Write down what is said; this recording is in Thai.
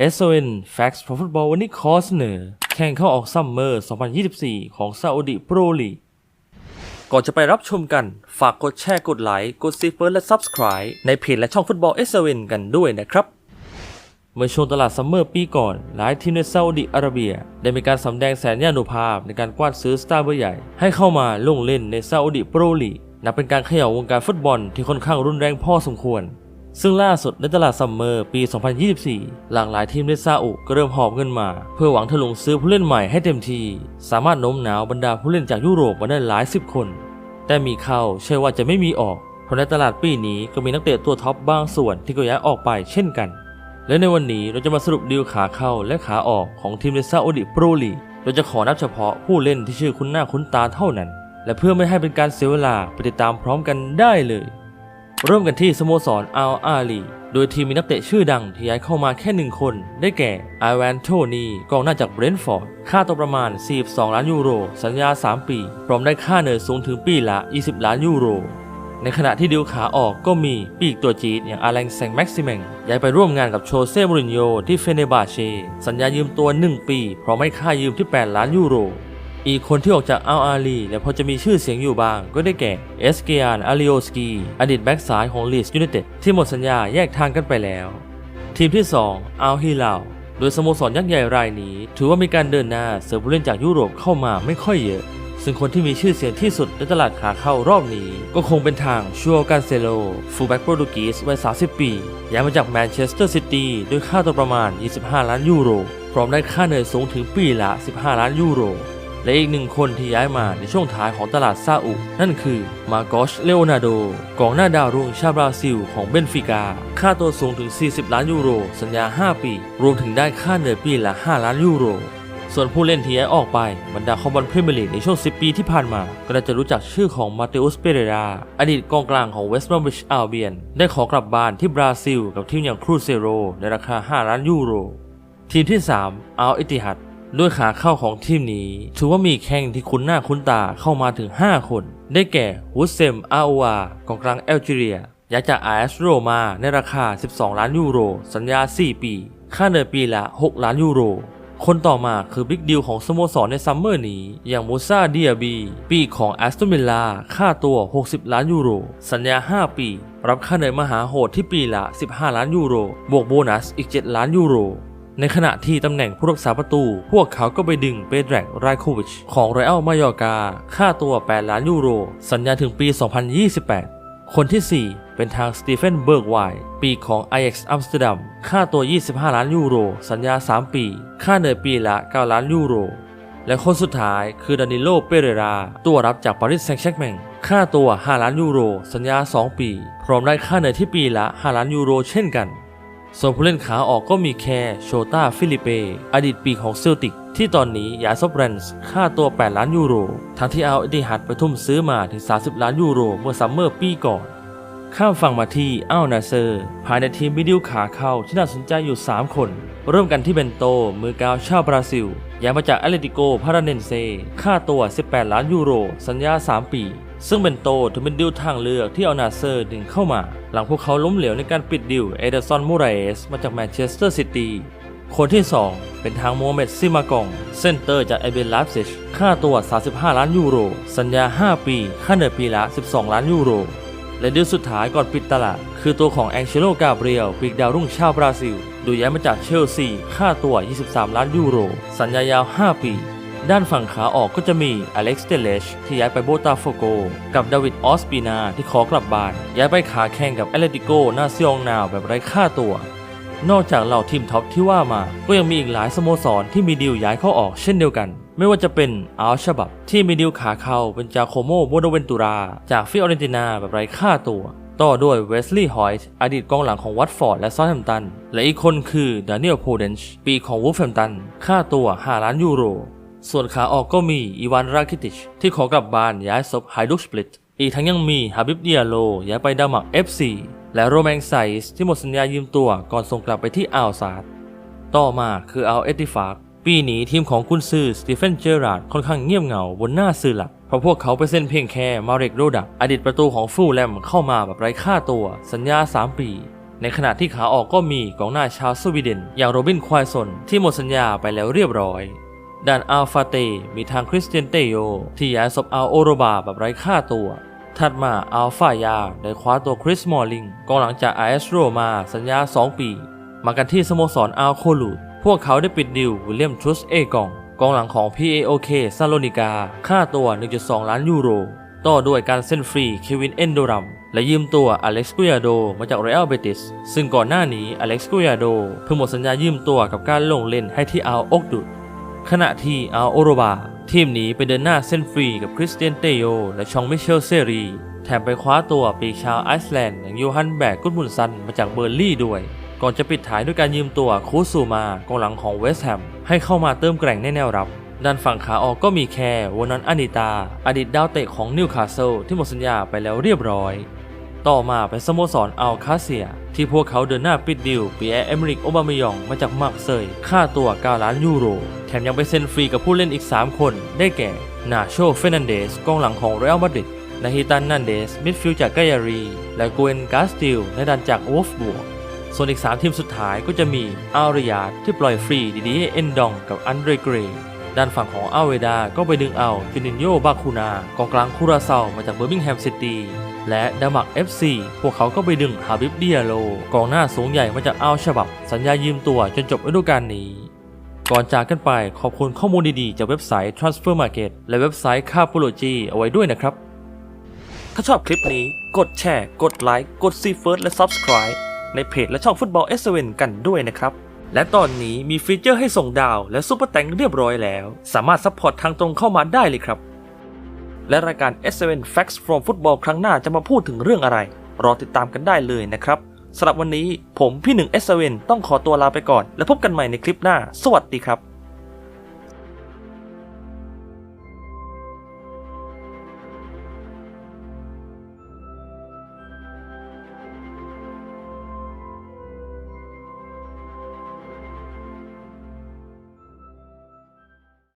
SON Facts for Football วันนี้ขอเสนอ แข่งเข้าออกซัมเมอร์ 2024 ของซาอุดิโปรลีกก่อนจะไปรับชมกัน ฝากกดแชร์กดไลค์ กดซีเฟิร์และ Subscribe ในเพจและช่องฟุตบอล SON กันด้วยนะครับ เมื่อช่วงตลาดซัมเมอร์ปีก่อน หลายทีมในซาอุดิอาระเบีย ได้มีการสำแดงแสนยานุภาพในการกว้าดซื้อสตาร์เบอร์ใหญ่ ให้เข้ามาลงเล่นในซาอุดิโปรลีกนับเป็นการเขย่าวงการฟุตบอลที่ค่อนข้างรุนแรงพอสมควร ซึ่งล่าสุดในตลาดซัมเมอร์ปี 2024 หลากหลายทีมในซาอุก็เริ่มหอบเงินมา เพื่อหวังถลุงซื้อผู้เล่นใหม่ให้เต็มทีสามารถโน้มน้าวบรรดาผู้เล่นจากยุโรปมาได้หลายสิบคน แต่มีเข้าใช่ว่าจะไม่มีออก เพราะในตลาดปีนี้ก็มีนักเตะตัวท็อปบางส่วนที่ก็ย้ายออกไปเช่นกัน และในวันนี้เราจะมาสรุปดีลขาเข้าและขาออกของทีมในซาอุดิโปรลีกโดยจะขอนับเฉพาะผู้เล่นที่ชื่อคุ้นหน้าคุ้นตาเท่านั้น และเพื่อไม่ให้เป็นการเสียเวลาไปติดตามพร้อมกันได้เลย เริ่มกันที่สโมสรอัลอาลี โดยทีมมีนักเตะชื่อดังที่ย้ายเข้ามาแค่หนึ่งคน ได้แก่ไอแวนโทนีกองหน้าจากเบรนท์ฟอร์ด ค่าตัวประมาณ 42 ล้านยูโร สัญญา 3 ปี พร้อมได้ค่าเหนื่อยสูงถึงปีละ 20 ล้านยูโร ในขณะที่ดิวขาออกก็มีปีกตัวจีดอย่างอาเลงแซงแม็กซิเมงย้ายไปร่วมงานกับโชเซ่มูรินโญ่ที่เฟเนบาเชสัญญายืมตัว 1 ปี พร้อมให้ค่ายืมที่ 8 ล้านยูโร อีกคนที่ออกจากอัลอาลีและพอจะมีชื่อเสียงอยู่บ้าง ก็ได้แก่เอสเกียนอาริโอสกีอดีตแบ็กซ้ายของลีสยูไนเต็ดที่หมดสัญญาแยกทางกันไปแล้ว ทีมที่ 2อัลฮิลาลโดยสโมสรยักษ์ใหญ่รายนี้ ถือว่ามีการเดินหน้าเสริมผู้เล่นจากยุโรปเข้ามาไม่ค่อยเยอะ ซึ่งคนที่มีชื่อเสียงที่สุดในตลาดขาเข้ารอบนี้ ก็คงเป็นทางชัวกันเซโลฟูลแบ็กโปรตุกีสวัย 30 ปีย้ายมาจากแมนเชสเตอร์ซิตี้ด้วยค่าตัวประมาณ 25 ล้านยูโรพร้อมได้ค่าเหนื่อยสูงถึงปีละ 15 ล้านยูโร และอีกหนึ่งคนที่ย้ายมาในช่วงท้ายของตลาดซาอุ นั่นคือมาโกชเลโอนาร์โดกองหน้าดาวรุ่งชาวบราซิลของเบนฟิกา ค่าตัวสูงถึง 40 ล้านยูโร สัญญา 5 ปี รวมถึงได้ค่าเหนื่อยปีละ 5 ล้านยูโรส่วนผู้เล่นที่ย้ายออกไปบรรดาคอมบอลพรีเมียร์ลีกในช่วง 10 ปีที่ผ่านมา ก็จะรู้จักชื่อของมาเตอุสเปเรราอดีตกองกลางของเวสต์บรอมวิชอัลเบียน ได้ขอกลับบ้านที่บราซิล กับทีมอย่างครูเซโรในราคา 5 ล้านยูโร ทีมที่ 3 อัลอิติฮัด ด้วยขาเข้าของทีมนี้ ถือว่ามีแข้งที่คุ้นหน้าคุ้นตาเข้ามาถึง 5 คน ได้แก่ฮุสเซม อาอวากองกลางแอลจีเรียย้ายจากอาสโรมาในราคา 12 ล้านยูโร สัญญา 4 ปี ค่าเหนื่อยปีละ 6 ล้านยูโร คนต่อมาคือบิ๊กดิลของสโมสรในซัมเมอร์นี้ อย่างมูซาเดียบี ปีของแอสตันวิลลาค่าตัว 60 ล้านยูโร สัญญา 5 ปี รับค่าเหนื่อยมหาโหดที่ปีละ 15 ล้านยูโร บวกโบนัสอีก 7 ล้านยูโร ในขณะที่ตำแหน่งผู้รักษาประตู พวกเขาก็ไปดึงเปเดรกไรโควิชของไรอัลมายอกา ค่าตัว 8 ล้านยูโร สัญญาถึงปี 2028 คนที่ 4 เป็นทางสตีเฟนเบิร์กไวปีของ Ajax อัมสเตอร์ดัม ค่าตัว 25 ล้านยูโร สัญญา 3 ปี ค่าเหนื่อยปีละ 9 ล้านยูโร และคนสุดท้ายคือดานิโล เปเรรา ตัวรับจากปารีสแซงต์แชร์แมงค่าตัว 5 ล้านยูโร สัญญา 2 ปี พร้อมได้ค่าเหนื่อยที่ปีละ 5 ล้านยูโร เช่นกัน ส่วนผู้เล่นขาออกก็มีแค่โชตาฟิลิเป อดีตปีกของเซลติก ที่ตอนนี้ย้ายซบแรนส์ค่าตัว 8 ล้านยูโร ทั้งที่เอาอิติฮัดไปทุ่มซื้อมาถึง 30 ล้านยูโรเมื่อซัมเมอร์ปีก่อน ข้ามฝั่งมาที่อัลนาเซอร์ ภายในทีมมิดิวขาเข้าที่น่าสนใจอยู่ 3 คน เริ่มกันที่เบนโต มือกาวชาวบราซิลย้ายมาจากแอตเลติโกพาราเนนเซ ค่าตัว 18 ล้านยูโร สัญญา 3 ปี ซึ่งเบนโตถือเป็นดิวทางเลือกที่อัลนาเซอร์ดึงเข้ามา หลังพวกเขาล้มเหลวในการปิดดิวเอเดอร์ซอนมูไรเอสมาจากแมนเชสเตอร์ซิตี้คนที่ 2 เป็นทางโมเมดซิมากองเซนเตอร์จากเอเบนลาฟซิชค่าตัว 35 ล้านยูโร สัญญา 5 ปี ค่าเหนื่อยปีละ 12 ล้านยูโร และดีลสุดท้ายก่อนปิดตลาด คือตัวของแองเชโลกาเบรียลปีกดาวรุ่งชาวบราซิลดยย้ายมาจากเชลซี ค่าตัว 23 ล้านยูโร สัญญายาว 5 ปี ด้านฝั่งขาออกก็จะมีอเล็กซ์เตเลชที่ย้ายไปโบตาโฟโก กับดาวิดออสปีนาที่ขอกลับบ้าน ย้ายไปขาแข่งกับแอตเลติโกนาซิองนาวแบบไร้ค่าตัว นอกจากเหล่าทีมท็อปที่ว่ามาก็ยังมีอีกหลายสโมสรที่มีดีลย้ายเข้าออกเช่นเดียวกัน ไม่ว่าจะเป็นอัลชบับที่มีดีลขาเข้าเป็นจาโคโมโบโดเวนตูราจากฟิออเรนตินาแบบไร้ค่าตัวต่อด้วยเวสลีย์ฮอยต์อดีตกองหลังของวัตฟอร์ดและซอทแฮมป์ตัน และอีกคนคือดานิเอลโพเดนช์ปีของวูฟแฮมป์ตัน ค่าตัว 5 ล้านยูโร ส่วนขาออกก็มีอีวานราคิติช ที่ขอกลับบ้านย้ายซบไฮดุสปลิต อีกทั้งยังมีฮาบิบเดียโลย้ายไปดามัก FC และโรแมงไซส์ที่หมดสัญญายืมตัวก่อนส่งกลับไปที่อัลซาดต่อมาคืออัลเอติฟากปีนี้ทีมของกุนซือสตีเฟนเจอราร์ดค่อนข้างเงียบเหงาบนหน้าสื่อหลัก เพราะพวกเขาไปเซ็นเพียงแค่มาเรกโรดัก อดีตประตูของฟูลแลมเข้ามาแบบไร้ค่าตัว สัญญา 3 ปี ในขณะที่ขาออกก็มีกองหน้าชาวสวีเดน อย่างโรบินควายสนที่หมดสัญญาไปแล้วเรียบร้อย ด้านอัลฟาเตมีทางคริสเตียนเตโย ที่ย้ายศพอัลโอโรบาแบบไร้ค่าตัว ถัดมาอัลฟายาได้คว้าตัวคริสมอร์ลิงกองหลังจากไอเอสโรมาสัญญา 2 ปี มากันที่สโมสรอัลโคลูดพวกเขาได้ปิดดิววิลเลียมทรุสเอกองกองหลังของ PAOK ซาโลนิกา ค่าตัว 1.2 ล้านยูโร ต่อด้วยการเซ็นฟรีเควินเอนโดรัม และยืมตัวอเล็กซ์กุยาโดมาจากเรอัลเบติส ซึ่งก่อนหน้านี้อเล็กซ์กุยาโดเพิ่งหมดสัญญายืมตัวกับการลงเล่นให้ที่อัลอกดุด ขณะที่อัลโอโรบาทีมนี้ไปเดินหน้าเส้นฟรีกับคริสเตียนเตโยและชองมิเชลเซรี แถมไปคว้าตัวปีชาวไอซ์แลนด์อย่างโยฮันแบกกุดมุนซันมาจากเบอร์ลี่ด้วย ก่อนจะปิดท้ายด้วยการยืมตัวคูซูมากองหลังของเวสต์แฮมให้เข้ามาเติมแกร่งในแนวรับด้านฝั่งขาออกก็มีแคร์วอนันอานิตา อดีตดาวเตะของนิวคาสเซิลที่หมดสัญญาไปแล้วเรียบร้อย ต่อมาเป็นสโมสรอัลคาเซีย ที่พวกเขาเดินหน้าปิดดิวปีแอร์เอเมริกโอบามายองมาจากมาร์กเซยค่าตัว 9 ล้านยูโร แถมยังไปเซ็นฟรีกับผู้เล่นอีก 3 คน ได้แก่ นาโชเฟนันเดสกองหลังของเรอัลมาดริดนาฮิตันนันเดส มิดฟิลด์จากกายารี และกเวนกาสติลในดันจากวอฟบวกส่วนอีก 3 ทีมสุดท้ายก็จะมีอาริยาที่ปล่อยฟรีดีดีเอนดองกับอันเดรเกร ด้านฝั่งของอาเวดา ก็ไปดึงเอาจูนินโยบาคูนากองกลางคูราเซามาจากเบอร์มิงแฮมซิตี้และดามัก FC พวกเขาก็ไปดึงฮาบิบเดียโล กองหน้าสูงใหญ่มาจากอัลฉบับ สัญญายืมตัวจนจบฤดูกาลนี้ ก่อนจากกันไปขอบคุณข้อมูลดีๆ จากเว็บไซต์ Transfer Market และเว็บไซต์ c a p o l o g y เอาไว้ด้วยนะครับ ถ้าชอบคลิปนี้กดแชร์ กดไลค์ กด See First และ Subscribe ในเพจและช่องฟุตบอล s อ n กันด้วยนะครับ และตอนนี้มีฟีเจอร์ให้ส่งดาวและซุปเปอร์แตงเรียบร้อยแล้ว สามารถซัพพอร์ตทางตรงเข้ามาได้เลยครับ และรายการ S7 Facts from Football ครั้งหน้าจะมาพูดถึงเรื่องอะไร รอติดตามกันได้เลยนะครับสำหรับวันนี้ผมพี่หนึ่ง S7 ต้องขอตัวลาไปก่อน และพบกันใหม่ในคลิปหน้า สวัสดีครับ